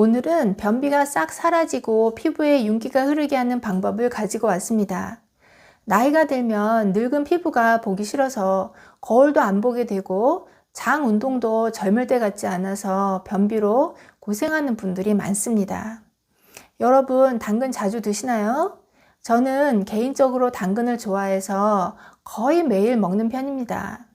오늘은 변비가 싹 사라지고 피부에 윤기가 흐르게 하는 방법을 가지고 왔습니다. 나이가 들면 늙은 피부가 보기 싫어서 거울도 안 보게 되고 장 운동도 젊을 때 같지 않아서 변비로 고생하는 분들이 많습니다. 여러분, 당근 자주 드시나요? 저는 개인적으로 당근을 좋아해서 거의 매일 먹는 편입니다.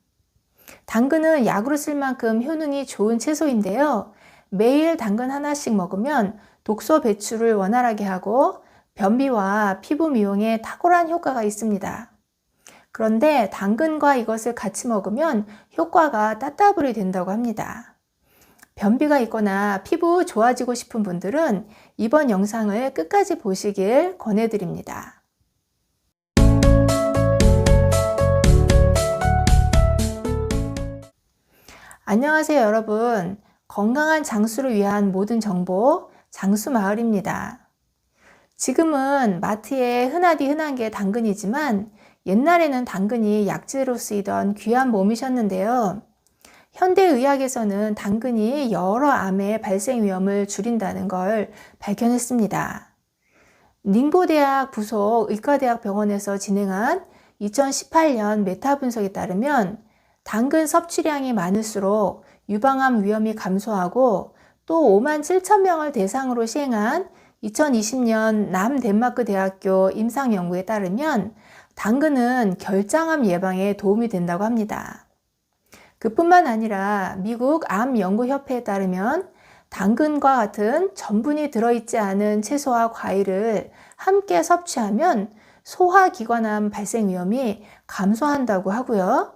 당근은 약으로 쓸 만큼 효능이 좋은 채소인데요. 매일 당근 하나씩 먹으면 독소 배출을 원활하게 하고 변비와 피부 미용에 탁월한 효과가 있습니다. 그런데 당근과 이것을 같이 먹으면 효과가 따따블이 된다고 합니다. 변비가 있거나 피부 좋아지고 싶은 분들은 이번 영상을 끝까지 보시길 권해드립니다. 안녕하세요, 여러분. 건강한 장수를 위한 모든 정보, 장수 마을입니다. 지금은 마트에 흔하디 흔한 게 당근이지만 옛날에는 당근이 약재로 쓰이던 귀한 몸이셨는데요. 현대의학에서는 당근이 여러 암의 발생 위험을 줄인다는 걸 발견했습니다. 닝보대학 부속 의과대학 병원에서 진행한 2018년 메타 분석에 따르면 당근 섭취량이 많을수록 유방암 위험이 감소하고 또 5만 7천 명을 대상으로 시행한 2020년 남덴마크 대학교 임상 연구에 따르면 당근은 결장암 예방에 도움이 된다고 합니다. 그뿐만 아니라 미국 암연구협회에 따르면 당근과 같은 전분이 들어있지 않은 채소와 과일을 함께 섭취하면 소화기관암 발생 위험이 감소한다고 하고요.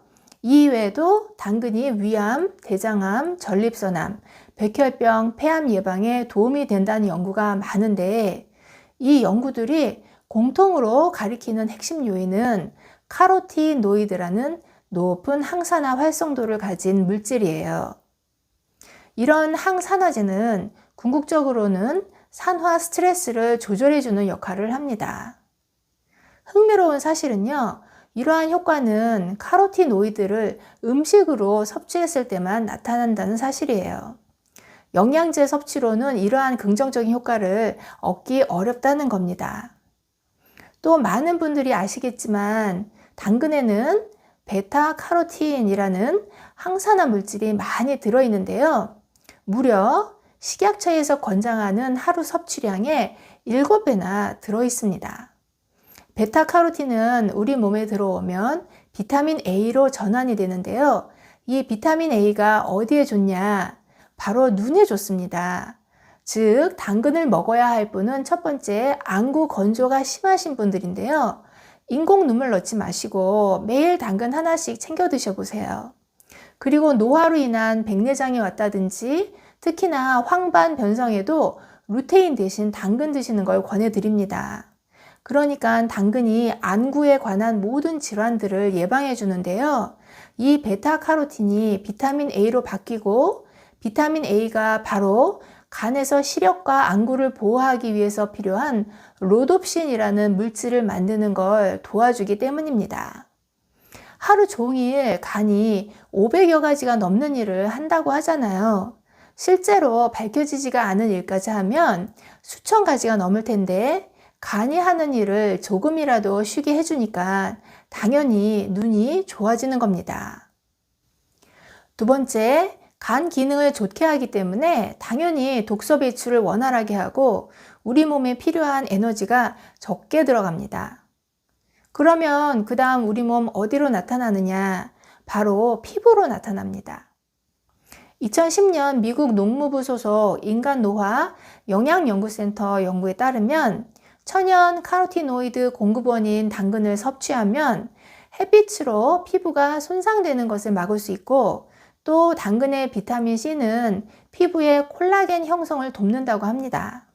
이외에도 당근이 위암, 대장암, 전립선암, 백혈병, 폐암 예방에 도움이 된다는 연구가 많은데 이 연구들이 공통으로 가리키는 핵심 요인은 카로티노이드라는 높은 항산화 활성도를 가진 물질이에요. 이런 항산화제는 궁극적으로는 산화 스트레스를 조절해주는 역할을 합니다. 흥미로운 사실은요, 이러한 효과는 카로티노이드를 음식으로 섭취했을 때만 나타난다는 사실이에요. 영양제 섭취로는 이러한 긍정적인 효과를 얻기 어렵다는 겁니다. 또 많은 분들이 아시겠지만 당근에는 베타카로틴이라는 항산화 물질이 많이 들어있는데요. 무려 식약처에서 권장하는 하루 섭취량의 7배나 들어있습니다. 베타카로틴은 우리 몸에 들어오면 비타민 A로 전환이 되는데요. 이 비타민 A가 어디에 좋냐? 바로 눈에 좋습니다. 즉, 당근을 먹어야 할 분은 첫 번째, 안구 건조가 심하신 분들인데요. 인공 눈물 넣지 마시고 매일 당근 하나씩 챙겨 드셔보세요. 그리고 노화로 인한 백내장이 왔다든지 특히나 황반 변성에도 루테인 대신 당근 드시는 걸 권해드립니다. 그러니까 당근이 안구에 관한 모든 질환들을 예방해 주는데요. 이 베타카로틴이 비타민 A로 바뀌고 비타민 A가 바로 간에서 시력과 안구를 보호하기 위해서 필요한 로놉신이라는 물질을 만드는 걸 도와주기 때문입니다. 하루 종일 간이 500여 가지가 넘는 일을 한다고 하잖아요. 실제로 밝혀지지가 않은 일까지 하면 수천 가지가 넘을 텐데 간이 하는 일을 조금이라도 쉬게 해주니까 당연히 눈이 좋아지는 겁니다. 두 번째, 간 기능을 좋게 하기 때문에 당연히 독소 배출을 원활하게 하고 우리 몸에 필요한 에너지가 적게 들어갑니다. 그러면 그 다음 우리 몸 어디로 나타나느냐? 바로 피부로 나타납니다. 2010년 미국 농무부 소속 인간 노화 영양연구센터 연구에 따르면 천연 카로티노이드 공급원인 당근을 섭취하면 햇빛으로 피부가 손상되는 것을 막을 수 있고 또 당근의 비타민 C는 피부의 콜라겐 형성을 돕는다고 합니다.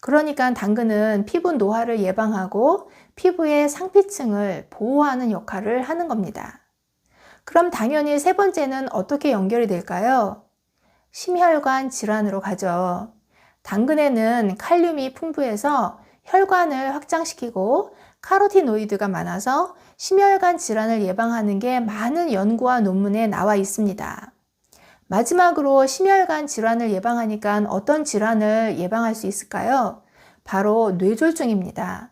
그러니까 당근은 피부 노화를 예방하고 피부의 상피층을 보호하는 역할을 하는 겁니다. 그럼 당연히 세 번째는 어떻게 연결이 될까요? 심혈관 질환으로 가죠. 당근에는 칼륨이 풍부해서 혈관을 확장시키고 카로티노이드가 많아서 심혈관 질환을 예방하는 게 많은 연구와 논문에 나와 있습니다. 마지막으로 심혈관 질환을 예방하니까 어떤 질환을 예방할 수 있을까요? 바로 뇌졸중입니다.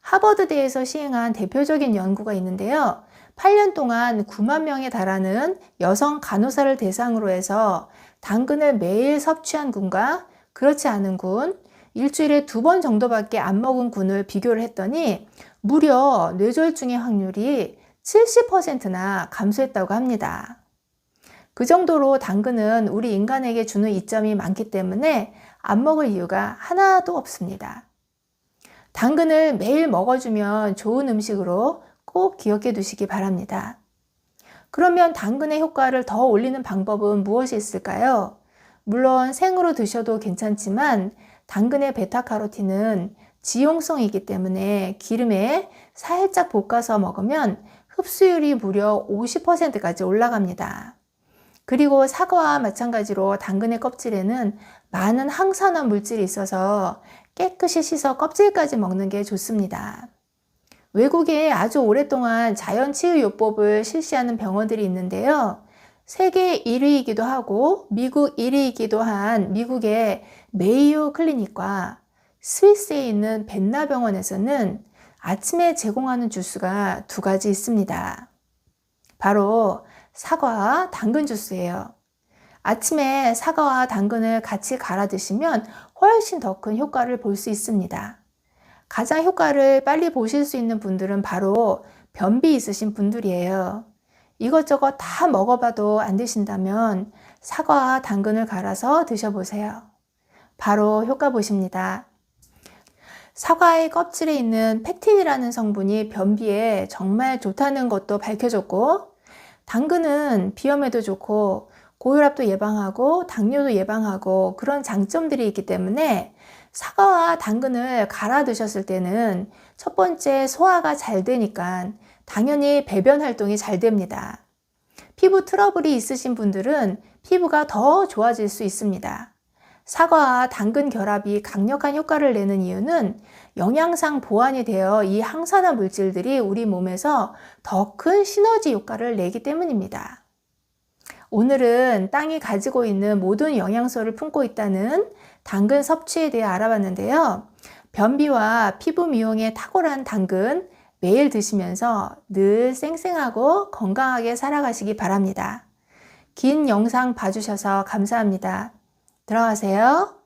하버드대에서 시행한 대표적인 연구가 있는데요. 8년 동안 9만 명에 달하는 여성 간호사를 대상으로 해서 당근을 매일 섭취한 군과 그렇지 않은 군, 일주일에 두 번 정도밖에 안 먹은 군을 비교를 했더니 무려 뇌졸중의 확률이 70%나 감소했다고 합니다. 그 정도로 당근은 우리 인간에게 주는 이점이 많기 때문에 안 먹을 이유가 하나도 없습니다. 당근을 매일 먹어주면 좋은 음식으로 꼭 기억해 두시기 바랍니다. 그러면 당근의 효과를 더 올리는 방법은 무엇이 있을까요? 물론 생으로 드셔도 괜찮지만 당근의 베타카로틴은 지용성이기 때문에 기름에 살짝 볶아서 먹으면 흡수율이 무려 50%까지 올라갑니다. 그리고 사과와 마찬가지로 당근의 껍질에는 많은 항산화 물질이 있어서 깨끗이 씻어 껍질까지 먹는 게 좋습니다. 외국에 아주 오랫동안 자연 치유요법을 실시하는 병원들이 있는데요. 세계 1위이기도 하고 미국 1위이기도 한 미국의 메이오 클리닉과 스위스에 있는 벤나 병원에서는 아침에 제공하는 주스가 두 가지 있습니다. 바로 사과와 당근 주스예요. 아침에 사과와 당근을 같이 갈아 드시면 훨씬 더 큰 효과를 볼 수 있습니다. 가장 효과를 빨리 보실 수 있는 분들은 바로 변비 있으신 분들이에요. 이것저것 다 먹어봐도 안 드신다면 사과와 당근을 갈아서 드셔보세요. 바로 효과 보십니다. 사과의 껍질에 있는 팩틴이라는 성분이 변비에 정말 좋다는 것도 밝혀졌고, 당근은 비염에도 좋고, 고혈압도 예방하고, 당뇨도 예방하고, 그런 장점들이 있기 때문에 사과와 당근을 갈아 드셨을 때는 첫 번째 소화가 잘 되니까 당연히 배변 활동이 잘 됩니다. 피부 트러블이 있으신 분들은 피부가 더 좋아질 수 있습니다. 사과와 당근 결합이 강력한 효과를 내는 이유는 영양상 보완이 되어 이 항산화 물질들이 우리 몸에서 더 큰 시너지 효과를 내기 때문입니다. 오늘은 땅이 가지고 있는 모든 영양소를 품고 있다는 당근 섭취에 대해 알아봤는데요. 변비와 피부 미용에 탁월한 당근 매일 드시면서 늘 쌩쌩하고 건강하게 살아가시기 바랍니다. 긴 영상 봐주셔서 감사합니다. 들어가세요.